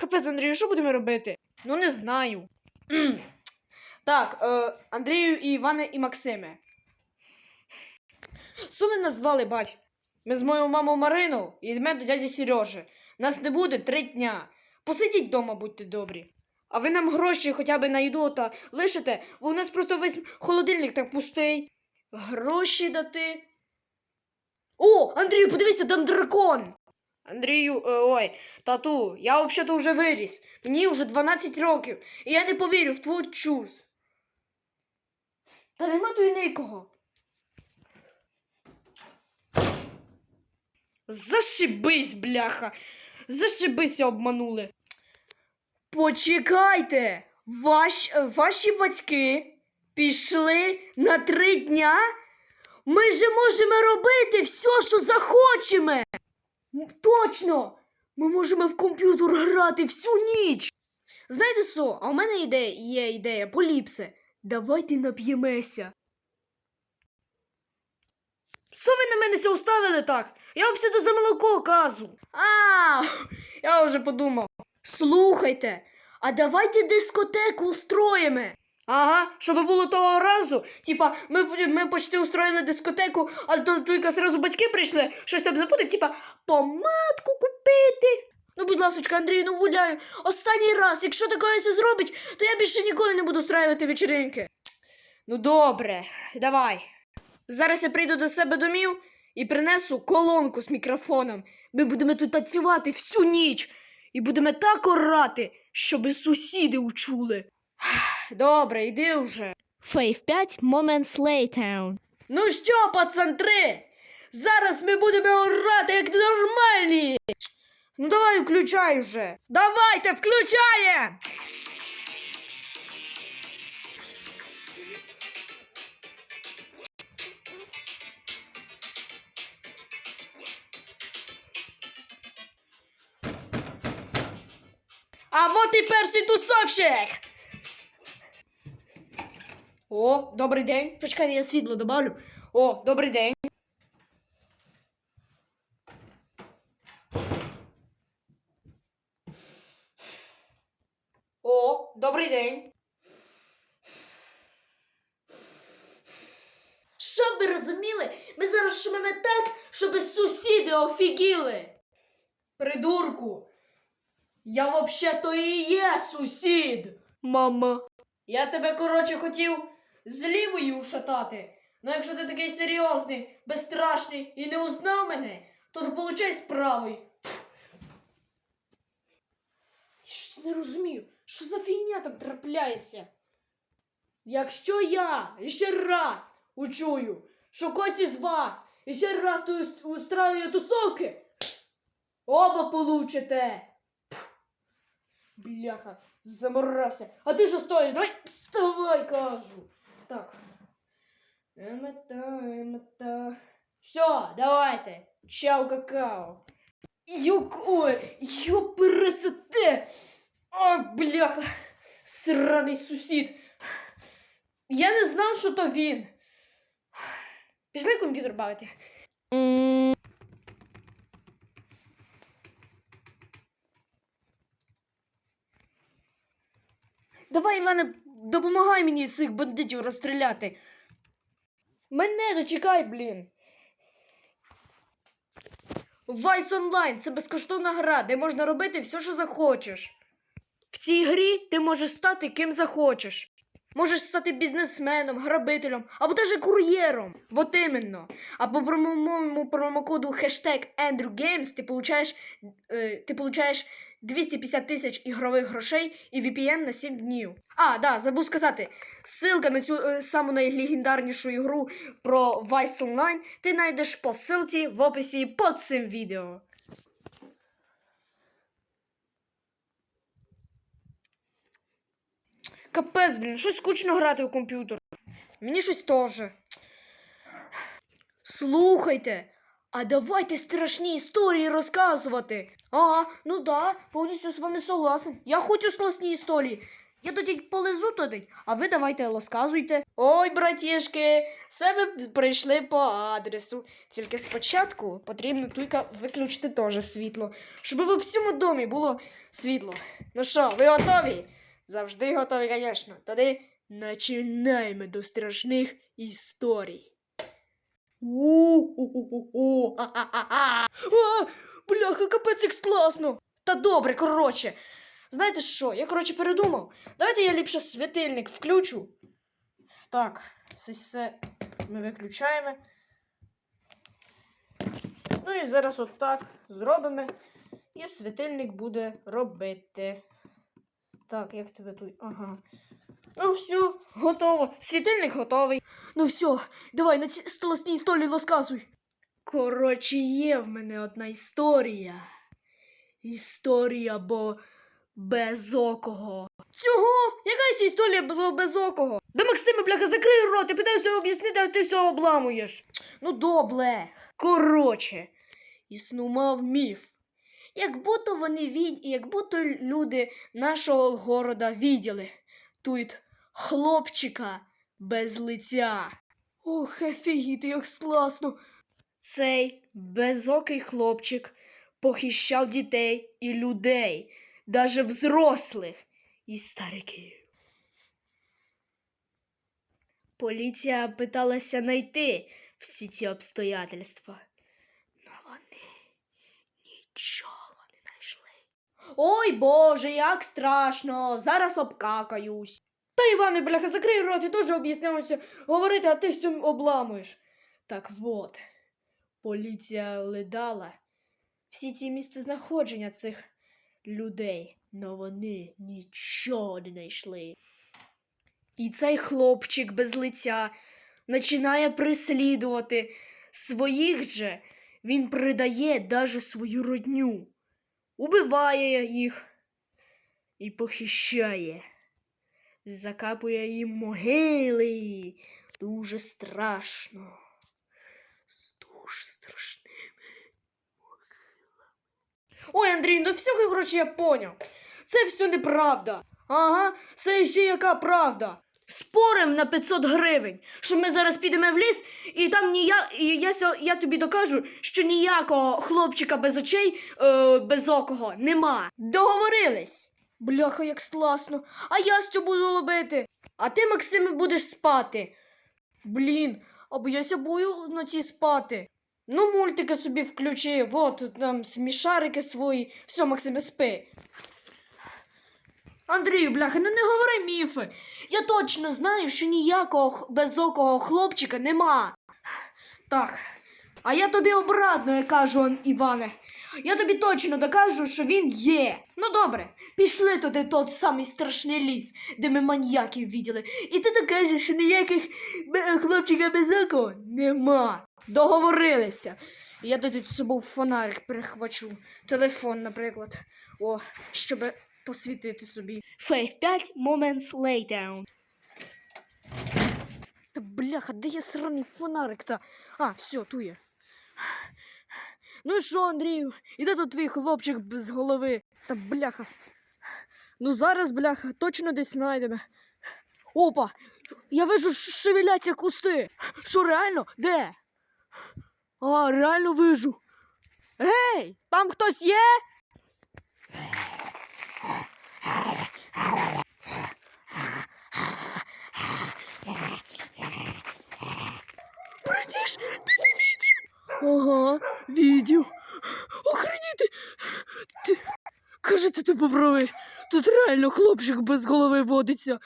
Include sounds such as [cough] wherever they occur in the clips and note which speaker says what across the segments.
Speaker 1: Капець, Андрію, що будемо робити? Ну, не знаю. Так, е, Андрію і Іване і Максиме. Що ви назвали, бать? Ми з моєю мамою Мариною йдемо до дяді Сережі. Нас не буде три дня. Посидіть вдома, будьте добрі. А ви нам гроші хоча б на їду та лишите, бо у нас просто весь холодильник так пустий. Гроші дати. О, Андрію, подивися, там дракон. Андрію, е, ой, тату, я взагалі вже виріс. Мені вже 12 років, і я не повірю в твою чуз. Та нема тут нікого. Зашибись, бляха. Зашибися обманули. Почекайте, Ваш, ваші батьки пішли на три дня? Ми же можемо робити все, що захочемо. Точно! Ми можемо в комп'ютер грати всю ніч. Знаєте що, а у мене ідея, є ідея поліпсе. Давайте нап'ємеся. Що ви на мене це уставили так? Я взагалі за молоко казу. А, я вже подумав. Слухайте, а давайте дискотеку устроїмо. Ага, щоб було того разу. Типа, ми, ми почти устроїли дискотеку, а тільки зразу батьки прийшли, щось там запутати, типа, помадку купити. Ну, будь ласочка, Андрій, ну гуляю. Останній раз, якщо таке це зробить, то я більше ніколи не буду устраювати вечеринки. Ну, добре, давай. Зараз я прийду до себе домів і принесу колонку з мікрофоном. Ми будемо тут танцювати всю ніч і будемо так орати, щоб сусіди учули. [sighs] Добре, йди вже.
Speaker 2: Fave 5 Moments Later.
Speaker 1: Ну що, пацантри? Зараз ми будемо орати як нормальні. Ну давай включай вже. Давайте, включаємо! А вот і перший тусовщик! О, добрий день. Почекай, я світло добавлю. О, добрий день. О, добрий день. Щоб ви розуміли, ми зараз шумимо так, щоб сусіди офігіли. Придурку. Я взагалі-то і є сусід. Мама. Я тебе, коротше, хотів з лівої ушатати. Ну якщо ти такий серйозний, безстрашний і не узнав мене, то получай з правої. Я щось не розумію, що за фігня там трапляється. Якщо я ще раз учую, що когось із вас ще раз устраює тусовки, оба получите. Бляха, заморався. А ти що стоїш? Давай вставай, кажу. Так. Емета, емета. Все, давайте. Чао, какао. Юк, ой. О, бляха. Сраний сусід. Я не знав, що то він. Пішли комп'ютер бавити. Давай, Іване, допомагай мені цих бандитів розстріляти. Мене дочекай, блін. Vice Online це безкоштовна гра, де можна робити все, що захочеш. В цій грі ти можеш стати ким захочеш. Можеш стати бізнесменом, грабителем або навіть кур'єром. Вот іменно. А по промовому промокоду хештег AndrewGames ти получаєш, е, ти получаєш 250 тисяч ігрових грошей і VPN на 7 днів. А, да, забув сказати. Ссылка на цю е, саму найлегендарнішу ігру про Vice Online ти знайдеш по ссылці в описі під цим відео. Капець, блін, щось скучно грати в комп'ютер. Мені щось теж. Слухайте, а давайте страшні історії розказувати. А, ну да, повністю з вами согласен. Я хочу страшні історії. Я тоді полезу туди, а ви давайте розказуйте. Ой, братішки, все ви прийшли по адресу. Тільки спочатку потрібно тільки виключити теж світло, щоб у всьому домі було світло. Ну що, ви готові? Завжди готові, звісно. Тоді починаємо до страшних історій. У-у-у-у-у, ха-ха-ха. Бляха, капець як класно. Та добре, коротше. Знаєте що, я коротше передумав. Давайте я ліпше світильник включу. Так, це все ми виключаємо. Ну і зараз отак зробимо. І світильник буде робити. Так, як тебе тут? Ага. Ну все, готово. Світильник готовий. Ну все, давай на цій столосній столі розказуй. Коротше, є в мене одна історія. Історія бо безокого. Цього? Якась історія було безокого? Да Максиме, бляха, закрий рот, я питаюся об'яснити, а ти все обламуєш. Ну добре. Коротше, існував міф. Як будто вони від... як будто люди нашого города виділи. Тут хлопчика без лиця. Ох, офігіти, як класно. Цей безокий хлопчик похищав дітей і людей, даже взрослих і стариків. Поліція питалася знайти всі ці обстоятельства, але вони нічого не знайшли. Ой Боже, як страшно! Зараз обкакаюсь. Та Іване, бляха, закрий рот, я теж об'ясняюся говорити, а ти все обламуєш. Так от, поліція ледала всі ці місцезнаходження цих людей, но вони нічого не знайшли. І цей хлопчик без лиця починає преслідувати своїх же, він придає даже свою родню, убиває їх і похищає, закапує їм могили. Дуже страшно. З дуже страшними могилами. Ой, Андрій, ну все, коротше, я поняв. Це все неправда. Ага, це ще яка правда. Спорим на 500 гривень, що ми зараз підемо в ліс, і там ніяк, і я, я тобі докажу, що ніякого хлопчика без очей, е, безокого нема. Договорились. Бляха, як класно. А я що буду робити? А ти, Максиме, будеш спати. Блін, або я ся бою вночі спати. Ну, мультики собі включи, вот там смішарики свої. Все, Максиме, спи. Андрію, бляха, ну не говори міфи. Я точно знаю, що ніякого безокого хлопчика нема. Так, а я тобі обратно кажу, Іване. Я тобі точно докажу, що він є. Ну добре, пішли туди тот самий страшний ліс, де ми маньяків виділи. І ти докажеш, що ніяких бе- хлопчика безокого нема. Договорилися. Я тут з собою фонарик перехвачу. Телефон, наприклад. О, щоб посвітити собі.
Speaker 2: Фейв 5 moments later.
Speaker 1: Та бляха, де є сраний фонарик та. А, все, ту є. Ну що, Андрію, і де тут твій хлопчик без голови? Та бляха. Ну зараз, бляха, точно десь знайдемо. Опа! Я вижу, шевеляться кусти. Що, реально? Де? А, реально вижу. Гей, там хтось є? Видел. Охренеть. Ти... Кажеться, ти попробуй. Тут реально хлопчик без голови водиться.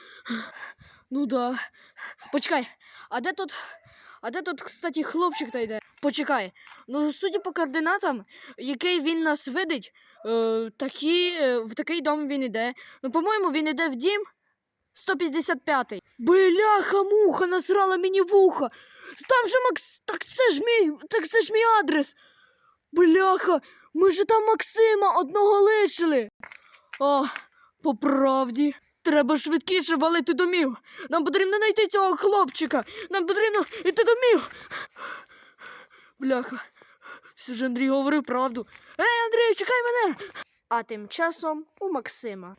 Speaker 1: Ну да. Почекай, а де тут. А де тут, кстати, хлопчик та йде? Почекай. Ну, судя по координатам, який він нас видить, е, такі, е, в такий дом він іде. Ну, по-моєму, він іде в дім 155-й. Бляха муха насрала мені вуха. Там же Макс. Так це ж мій. Так це ж мій адрес. Бляха, ми ж там Максима одного лишили. А, по правді. Треба швидкіше валити домів. Нам потрібно знайти цього хлопчика. Нам потрібно йти домів. Бляха. Все ж Андрій говорив правду. Ей, Андрій, чекай мене. А тим часом у Максима.